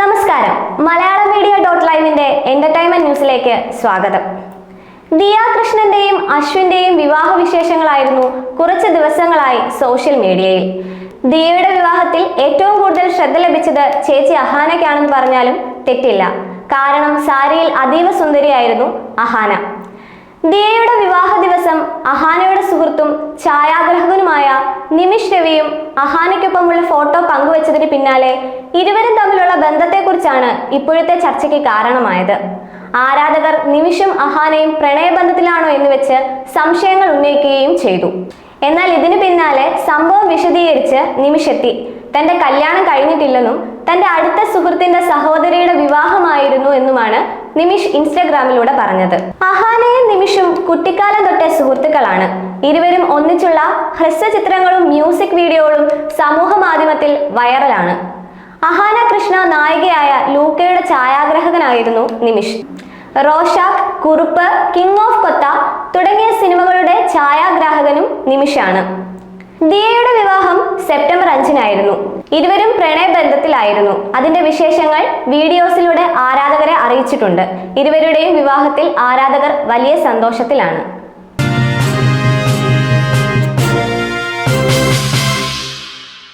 നമസ്കാരം. മലയാള media dot ലൈവിന്റെ entertainment ന്യൂസിലേക്ക് സ്വാഗതം. ദിയ കൃഷ്ണന്റെയും അശ്വിന്റെയും വിവാഹ വിശേഷങ്ങളായിരുന്നു കുറച്ച് ദിവസങ്ങളായി സോഷ്യൽ മീഡിയയിൽ ദിയയുടെ വിവാഹത്തിൽ ഏറ്റവും കൂടുതൽ ശ്രദ്ധ ലഭിച്ചത് ചേച്ചി അഹാനയ്ക്കാണെന്ന് പറഞ്ഞാലും തെറ്റില്ല. കാരണം സാരിയിൽ അതീവ സുന്ദരിയായിരുന്നു അഹാന. ദിയയുടെ വിവാഹ ദിവസം അഹാനയുടെ സുഹൃത്തും ഛായാഗ്രാഹകനുമായ നിമിഷ് രവിയും അഹാനയ്ക്കൊപ്പമുള്ള ഫോട്ടോ പങ്കുവച്ചതിന് പിന്നാലെ ഇരുവരും തമ്മിലുള്ള ബന്ധത്തെക്കുറിച്ചാണ് ഇപ്പോഴത്തെ ചർച്ചയ്ക്ക് കാരണമായത്. ആരാധകർ നിമിഷം അഹാനയും പ്രണയബന്ധത്തിലാണോ എന്ന് വെച്ച് സംശയങ്ങൾ ഉന്നയിക്കുകയും ചെയ്തു. എന്നാൽ ഇതിനു പിന്നാലെ സംഭവം വിശദീകരിച്ച് നിമിഷെത്തി. തന്റെ കല്യാണം കഴിഞ്ഞിട്ടില്ലെന്നും തന്റെ അടുത്ത സുഹൃത്തിന്റെ സഹോദരിയുടെ വിവാഹമായിരുന്നു എന്നുമാണ് നിമിഷ് ഇൻസ്റ്റഗ്രാമിലൂടെ പറഞ്ഞത്. അഹാനയും നിമിഷും കുട്ടിക്കാലം തൊട്ടേ സുഹൃത്തുക്കളാണ്. ഇരുവരും ഒന്നിച്ചുള്ള ഹ്രസ്വചിത്രങ്ങളും മ്യൂസിക് വീഡിയോകളും സമൂഹ മാധ്യമത്തിൽ വൈറലാണ്. അഹാന കൃഷ്ണ ലൂക്കയുടെ ഛായാഗ്രാഹകനായിരുന്നു Nimish. Rorschach Kurup king of Kotha തുടങ്ങിയ സിനിമകളുടെ ഛായാഗ്രാഹകനും നിമിഷാണ്. ദിയയുടെ വിവാഹം സെപ്റ്റംബർ അഞ്ചിനായിരുന്നു. ഇരുവരും പ്രണയബന്ധത്തിലായിരുന്നു. അതിന്റെ വിശേഷങ്ങൾ വീഡിയോസിലൂടെ ആരാധകരെ അറിയിച്ചിട്ടുണ്ട്. ഇരുവരുടെയും വിവാഹത്തിൽ ആരാധകർ വലിയ സന്തോഷത്തിലാണ്.